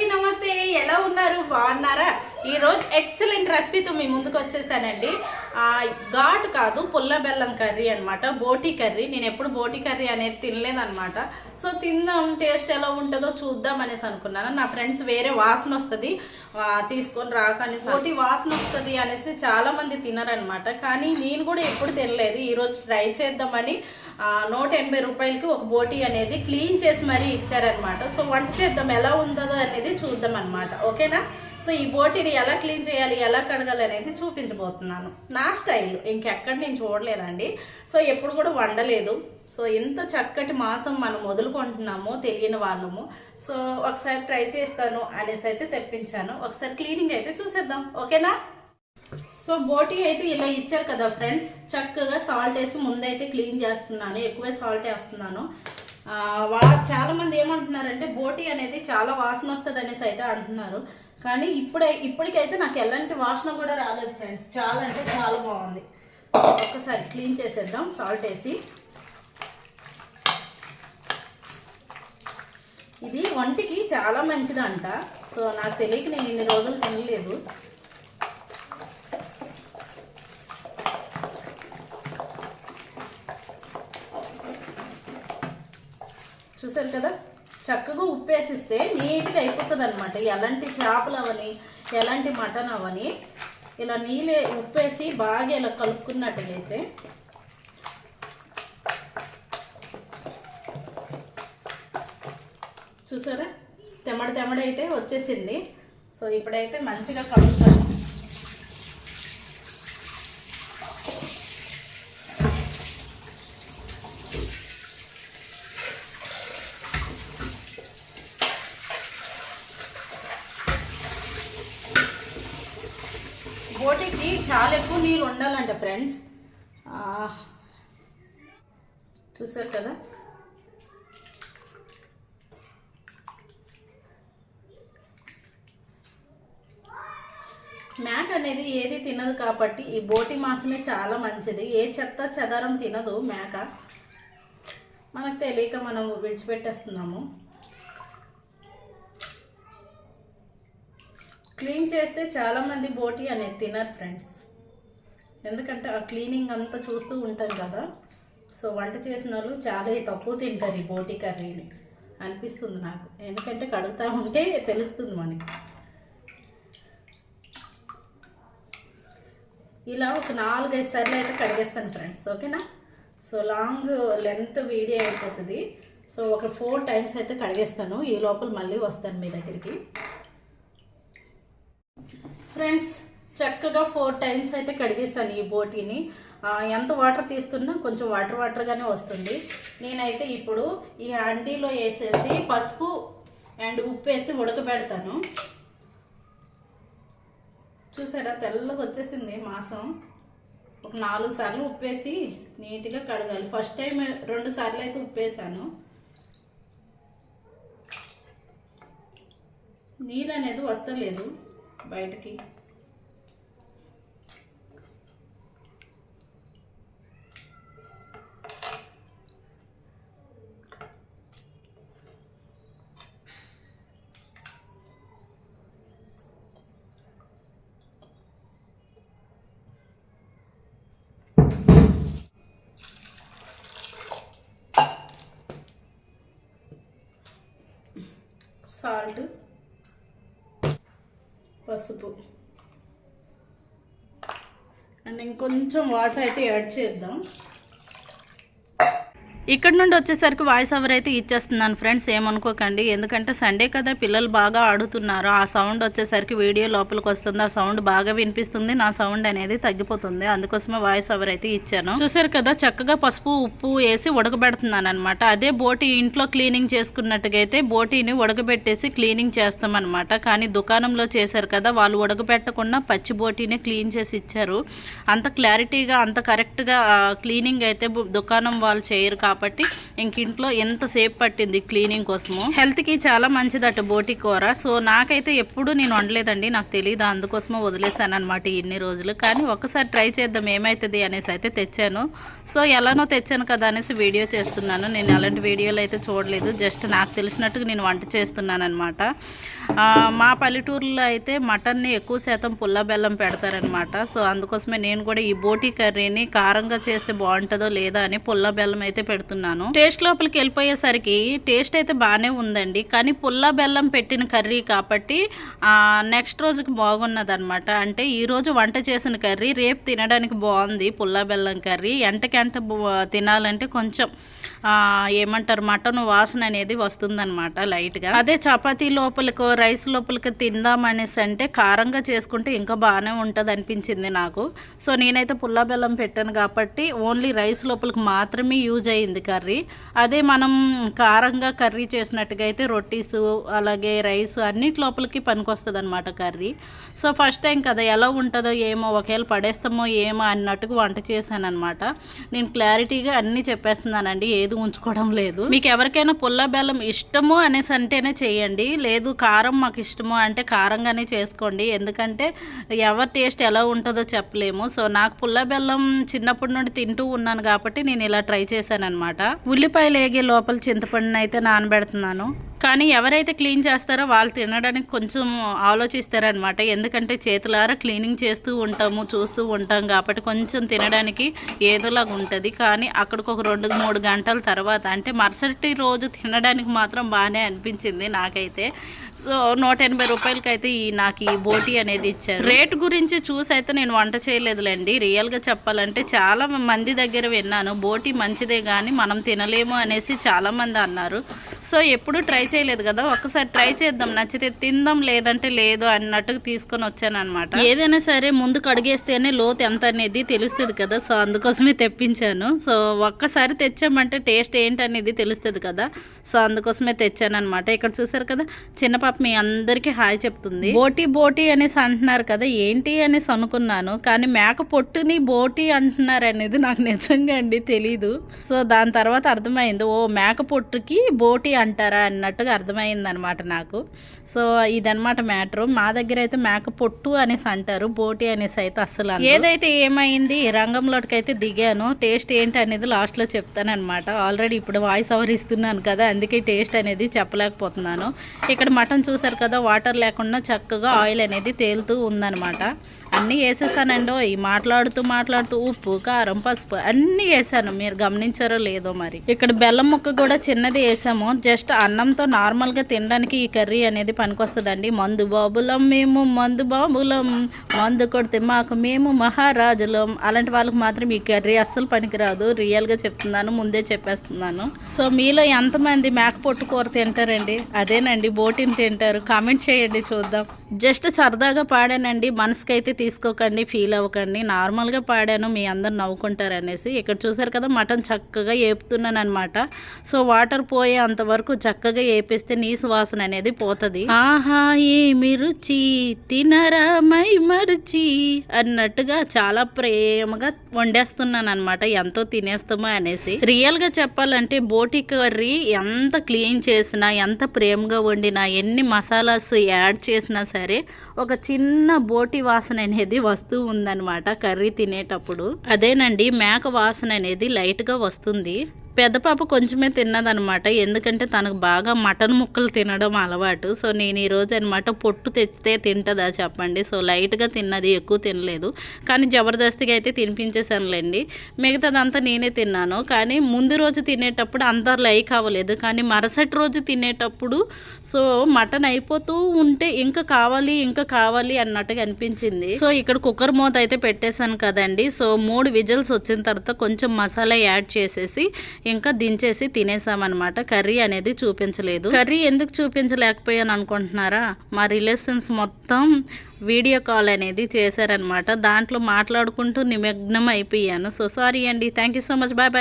అందరికీ నమస్తే. ఎలా ఉన్నారు? బాగున్నారా? ఈరోజు ఎక్సలెంట్ రెసిపీతో మీ ముందుకు వచ్చేసానండి. ఘాటు కాదు పుల్ల బెల్లం కర్రీ అనమాట బోటి కర్రీ. నేను ఎప్పుడు బోటి కర్రీ అనేది తినలేదనమాట సో తిందాం టేస్ట్ ఎలా ఉంటుందో చూద్దాం అనేసి అనుకున్నాను. నా ఫ్రెండ్స్ వేరే వాసన వస్తుంది. తీసుకొని రాకని బోటి వాసన వస్తుంది అనేసి చాలామంది తినరనమాట కానీ నేను కూడా ఎప్పుడు తినలేదు. ఈరోజు ట్రై చేద్దామని నూట ఎనభై రూపాయలకి ఒక బోటి అనేది క్లీన్ చేసి మరీ ఇచ్చారనమాట సో వంట చేద్దాం. ఎలా ఉందో అనేది చూద్దాం అనమాట ఓకేనా? సో ఈ బోటిని ఎలా క్లీన్ చేయాలి ఎలా కడగాలి అనేది చూపించబోతున్నాను. నా స్టైల్ ఇంకెక్కడ నేను చూడలేదండి. సో ఎప్పుడు కూడా వండలేదు. సో ఇంత చక్కటి మాసం మనం వదులుకుంటున్నాము తెలియని వాళ్ళము. సో ఒకసారి ట్రై చేస్తాను అనేసి అయితే తెప్పించాను. ఒకసారి క్లీనింగ్ అయితే చూసేద్దాం. ఓకేనా? సో బోటీ అయితే ఇలా ఇచ్చారు కదా ఫ్రెండ్స్. చక్కగా సాల్ట్ వేసి ముందైతే క్లీన్ చేస్తున్నాను. ఎక్కువే సాల్ట్ వేస్తున్నాను. వా చాలామంది ఏమంటున్నారంటే బోటీ అనేది చాలా వాసన వస్తుంది అనేసి అయితే అంటున్నారు. కానీ ఇప్పుడే ఇప్పటికైతే నాకు ఎలాంటి వాసన కూడా రాలేదు ఫ్రెండ్స్. చాలా అంటే చాలా బాగుంది. ఒక్కసారి క్లీన్ చేసేద్దాం సాల్ట్ వేసి. ఇది ఒంటికి చాలా మంచిదంట. సో నాకు తెలియక నేను ఇన్ని రోజులు తినలేదు. చూసారు కదా? చక్కగా ఉప్పు వేసిస్తే నీట్గా అయిపోతుంది అనమాట ఎలాంటి చేపలు అవని ఎలాంటి మటన్ అవని ఇలా నీళ్ళే ఉప్పేసి బాగా ఇలా కలుపుకున్నట్టుగైతే చూసారా? తెమ్మడి తెమ్మడి అయితే వచ్చేసింది. సో ఇప్పుడైతే మంచిగా కలుపుతాను. బోటికి చాలా ఎక్కువ నీళ్ళు ఉండాలంట ఫ్రెండ్స్ చూసారు కదా? మేక అనేది ఏది తినదు కాబట్టి ఈ బోటి మాసమే చాలా మంచిది. ఏ చెత్త చెదారం తినదు మేక మనకు తెలియక మనం విడిచిపెట్టేస్తున్నాము. క్లీన్ చేస్తే చాలామంది బోటి అనేది తినరు ఫ్రెండ్స్ ఎందుకంటే ఆ క్లీనింగ్ అంతా చూస్తూ ఉంటాం కదా. సో వంట చేసిన వాళ్ళు చాలా తక్కువ తింటారు ఈ బోటి కర్రీని. అనిపిస్తుంది నాకు. ఎందుకంటే కడుగుతూ ఉంటే తెలుస్తుంది మనకి. ఇలా ఒక నాలుగైదు సార్లు అయితే కడిగేస్తాను ఫ్రెండ్స్ ఓకేనా? సో లాంగ్ లెంత్ వీడియో అయిపోతుంది. సో ఒక ఫోర్ టైమ్స్ అయితే కడిగేస్తాను. ఈ లోపల మళ్ళీ వస్తాను మీ దగ్గరికి. ఫ్రెండ్స్ చక్కగా ఫోర్ టైమ్స్ అయితే కడిగేసాను ఈ బోటీని. ఎంత వాటర్ తీస్తున్నా కొంచెం వాటర్ వాటర్గానే వస్తుంది. నేనైతే ఇప్పుడు ఈ అండీలో వేసేసి పసుపు అండ్ ఉప్పు వేసి ఉడకబెడతాను. చూసారా తెల్లగా వచ్చేసింది మాసం. ఒక నాలుగు సార్లు ఉప్పేసి నీట్గా కడగాలి. ఫస్ట్ టైం రెండు సార్లు అయితే ఉప్పేసాను నీళ్ళు అనేది వస్తలేదు. బయటికి. సాల్ట్. పసుపు. అండ్ ఇంకొంచెం వాటర్ అయితే యాడ్ చేద్దాం. ఇక్కడ నుండి వచ్చేసరికి వాయిస్ ఓవర్ అయితే ఇచ్చేస్తున్నాను ఫ్రెండ్స్ ఏమనుకోకండి. ఎందుకంటే సండే కదా పిల్లలు బాగా ఆడుతున్నారు. ఆ సౌండ్ వచ్చేసరికి వీడియో లోపలికి వస్తుంది. ఆ సౌండ్ బాగా వినిపిస్తుంది. నా సౌండ్ అనేది తగ్గిపోతుంది. అందుకోసమే వాయిస్ ఓవర్ అయితే ఇచ్చాను. చూసారు కదా చక్కగా పసుపు ఉప్పు వేసి ఉడకబెడుతున్నాను అనమాట అదే బోటి ఇంట్లో క్లీనింగ్ చేసుకున్నట్టుగా అయితే బోటీని ఉడకబెట్టేసి క్లీనింగ్ చేస్తామన్నమాట. కానీ దుకాణంలో చేశారు కదా వాళ్ళు ఉడకబెట్టకుండా పచ్చి బోటీనే క్లీన్ చేసి ఇచ్చారు. అంత క్లారిటీగా అంత కరెక్ట్గా క్లీనింగ్ అయితే దుకాణం వాళ్ళు చేయరు. కాబట్టి కాబట్టి ఇంక ఇంట్లో ఎంతసేపు పట్టింది క్లీనింగ్ కోసము. హెల్త్కి చాలా మంచిదట బోటి కూర. సో నాకైతే ఎప్పుడు నేను వండలేదండి. నాకు తెలియదు అందుకోసమో వదిలేసాను అనమాట ఇన్ని రోజులు. కానీ ఒకసారి ట్రై చేద్దాం ఏమవుతుంది అనేసి అయితే తెచ్చాను. సో ఎలానో తెచ్చాను కదా అనేసి వీడియో చేస్తున్నాను. నేను అలాంటి వీడియోలు అయితే చూడలేదు. జస్ట్ నాకు తెలిసినట్టుగా నేను వంట చేస్తున్నాను అనమాట మా పల్లెటూరులో అయితే మటన్ని ఎక్కువ శాతం పుల్ల బెల్లం పెడతారనమాట సో అందుకోసమే నేను కూడా ఈ బోటి కర్రీని కారంగా చేస్తే బాగుంటుందో లేదా అని పుల్ల బెల్లం అయితే పెడుతున్నాను టేస్ట్ లోపలికి వెళ్ళిపోయేసరికి టేస్ట్ అయితే బాగానే ఉందండి. కానీ పుల్ల బెల్లం పెట్టిన కర్రీ కాబట్టి నెక్స్ట్ రోజుకి బాగున్నది అనమాట అంటే ఈరోజు వంట చేసిన కర్రీ రేపు తినడానికి బాగుంది పుల్ల బెల్లం కర్రీ. ఎంటకెంట తినాలంటే కొంచెం ఏమంటారు మటన్ వాసన అనేది వస్తుందనమాట లైట్గా. అదే చపాతీ లోపలికో రైస్ లోపలికి తిందాం అనేసి అంటే కారంగా చేసుకుంటే ఇంకా బాగానే ఉంటుంది అనిపించింది నాకు. సో నేనైతే పుల్ల బెల్లం పెట్టాను కాబట్టి ఓన్లీ రైస్ లోపలికి మాత్రమే యూజ్ అయ్యింది కర్రీ. అదే మనం కారంగా కర్రీ చేసినట్టుగా అయితే రొట్టీస్ అలాగే రైస్ అన్నిటి లోపలికి పనికొస్తుంది అనమాట కర్రీ. సో ఫస్ట్ టైం కదా ఎలా ఉంటుందో ఏమో ఒకవేళ పడేస్తామో ఏమో అన్నట్టుగా వంట చేశాను అనమాట నేను క్లారిటీగా అన్నీ చెప్పేస్తున్నానండి ఏది ఉంచుకోవడం లేదు. మీకు ఎవరికైనా పుల్ల బెల్లం ఇష్టము అనేసి అంటేనే చేయండి. లేదు కారం మాకు ఇష్టము అంటే కారంగానే చేసుకోండి. ఎందుకంటే ఎవరి టేస్ట్ ఎలా ఉంటుందో చెప్పలేము. సో నాకు పుల్ల బెల్లం చిన్నప్పటి నుండి తింటూ ఉన్నాను కాబట్టి నేను ఇలా ట్రై చేశాను అనమాట ఉల్లిపాయలు వేగే లోపల చింతపండుని అయితే నానబెడుతున్నాను. కానీ ఎవరైతే క్లీన్ చేస్తారో వాళ్ళు తినడానికి కొంచెం ఆలోచిస్తారనమాట ఎందుకంటే చేతులారా క్లీనింగ్ చేస్తూ ఉంటాము చూస్తూ ఉంటాం కాబట్టి కొంచెం తినడానికి ఏదోలాగా ఉంటుంది. కానీ అక్కడికి ఒక రెండు మూడు గంటల తర్వాత అంటే మరుసటి రోజు తినడానికి మాత్రం బాగానే అనిపించింది నాకైతే. సో నూట ఎనభై రూపాయలకి అయితే ఈ నాకు ఈ బోటీ అనేది ఇచ్చారు. రేట్ గురించి చూసి అయితే నేను వంట చేయలేదులేండి. రియల్గా చెప్పాలంటే చాలా మంది దగ్గర విన్నాను బోటీ మంచిదే కానీ మనం తినలేము అనేసి చాలామంది అన్నారు. సో ఎప్పుడు ట్రై చేయలేదు కదా. ఒక్కసారి ట్రై చేద్దాం. నచ్చితే తిందాం లేదంటే లేదు అన్నట్టుగా తీసుకొని వచ్చాను అనమాట ఏదైనా సరే ముందు కడిగేస్తేనే లోతు ఎంత అనేది తెలుస్తుంది కదా. సో అందుకోసమే తెప్పించాను. సో ఒక్కసారి తెచ్చామంటే టేస్ట్ ఏంటి అనేది తెలుస్తుంది కదా. సో అందుకోసమే తెచ్చాను అనమాట ఇక్కడ చూసారు కదా చిన్న పాప మీ అందరికీ హాయ్ చెప్తుంది. బోటి బోటి అనేసి అంటున్నారు కదా. ఏంటి అనేసి అనుకున్నాను. కానీ మేక పొట్టుని బోటి అంటున్నారు అనేది నాకు నిజంగా అండి తెలీదు. సో దాని తర్వాత అర్థమైంది. ఓ మేక పొట్టుకి బోటి అంటారా అన్నట్టుగా అర్థమైంది అనమాట నాకు. సో ఇదనమాట మ్యాటరు. మా దగ్గర అయితే మేక పొట్టు అనేసి అంటారు బోటి అనేసి అయితే అస్సలు ఏదైతే ఏమైంది రంగంలోకి అయితే దిగాను. టేస్ట్ ఏంటి అనేది లాస్ట్లో చెప్తానమాట ఆల్రెడీ ఇప్పుడు వాయిస్ ఓవర్ ఇస్తున్నాను కదా అందుకే టేస్ట్ అనేది చెప్పలేకపోతున్నాను. ఇక్కడ మటన్ చూసారు కదా వాటర్ లేకుండా చక్కగా ఆయిల్ అనేది తేలుతూ ఉందనమాట అన్నీ వేసేసానండి ఈ మాట్లాడుతూ మాట్లాడుతూ ఉప్పు కారం పసుపు అన్నీ వేసాను. మీరు గమనించారో లేదో మరి. ఇక్కడ బెల్లం ముక్క కూడా చిన్నది వేసాము. జస్ట్ అన్నంతో నార్మల్గా తినడానికి ఈ కర్రీ అనేది పనికొస్తుందండి. మందు బాబులం మేము మందు బాబులం. మందు కొడితే మాకు మేము మహారాజులం. అలాంటి వాళ్ళకి మాత్రం ఈ కర్రీ అస్సలు పనికిరాదు. రియల్గా చెప్తున్నాను ముందే చెప్పేస్తున్నాను. సో మీలో ఎంతమంది మేక పొట్టు కూర తింటారండి? అదేనండి బోటిని తింటారు. కామెంట్ చేయండి చూద్దాం. జస్ట్ సరదాగా పాడానండి. మనసుకైతే తీసుకోకండి ఫీల్ అవ్వకండి. నార్మల్గా పాడాను మీ అందరు నవ్వుకుంటారు అనేసి ఇక్కడ చూసారు కదా మటన్ చక్కగా ఏపుతున్నాను అనమాట సో వాటర్ పోయే అంతవరకు చక్కగా ఏపిస్తే నీసు వాసన అనేది పోతుంది. ఆహా ఏమి రుచి? తినరా మై మరుచి? అన్నట్టుగా చాలా ప్రేమగా వండేస్తున్నాను అనమాట ఎంతో తినేస్తామో అనేసి. రియల్గా చెప్పాలంటే బోటి కర్రీ ఎంత క్లీన్ చేసినా ఎంత ప్రేమగా వండినా ఎన్ని మసాలాస్ యాడ్ చేసినా సరే ఒక చిన్న బోటి వాసన అనేది వస్తూ ఉందన్నమాట కర్రీ తినేటప్పుడు. అదేనండి మేక వాసన అనేది లైట్గా వస్తుంది. పెద్ద పాప కొంచెమే తిన్నదనమాట ఎందుకంటే తనకు బాగా మటన్ ముక్కలు తినడం అలవాటు. సో నేను ఈరోజు అనమాట పొట్టు తెచ్చితే తింటుందా చెప్పండి. సో లైట్గా తిన్నది ఎక్కువ తినలేదు. కానీ జబర్దస్తిగా అయితే తినిపించేసానులేండి మిగతాదంతా నేనే తిన్నాను. కానీ ముందు రోజు తినేటప్పుడు అంత లైక్ అవ్వలేదు. కానీ మరుసటి రోజు తినేటప్పుడు సో మటన్ అయిపోతూ ఉంటే ఇంకా కావాలి ఇంకా కావాలి అన్నట్టుగా అనిపించింది. సో ఇక్కడ కుక్కర్ మూత అయితే పెట్టేశాను కదండి. సో మూడు విజిల్స్ వచ్చిన తర్వాత కొంచెం మసాలా యాడ్ చేసేసి ఇంకా దించేసి తినేసామన్నమాట. కర్రీ అనేది చూపించలేదు. కర్రీ ఎందుకు చూపించలేకపోయాను అనుకుంటున్నారా? మా రిలేషన్స్ మొత్తం వీడియో కాల్ అనేది చేశారనమాట దాంట్లో మాట్లాడుకుంటూ నిమగ్నం అయిపోయాను సో సారీ అండి. Thank you so much. Bye bye.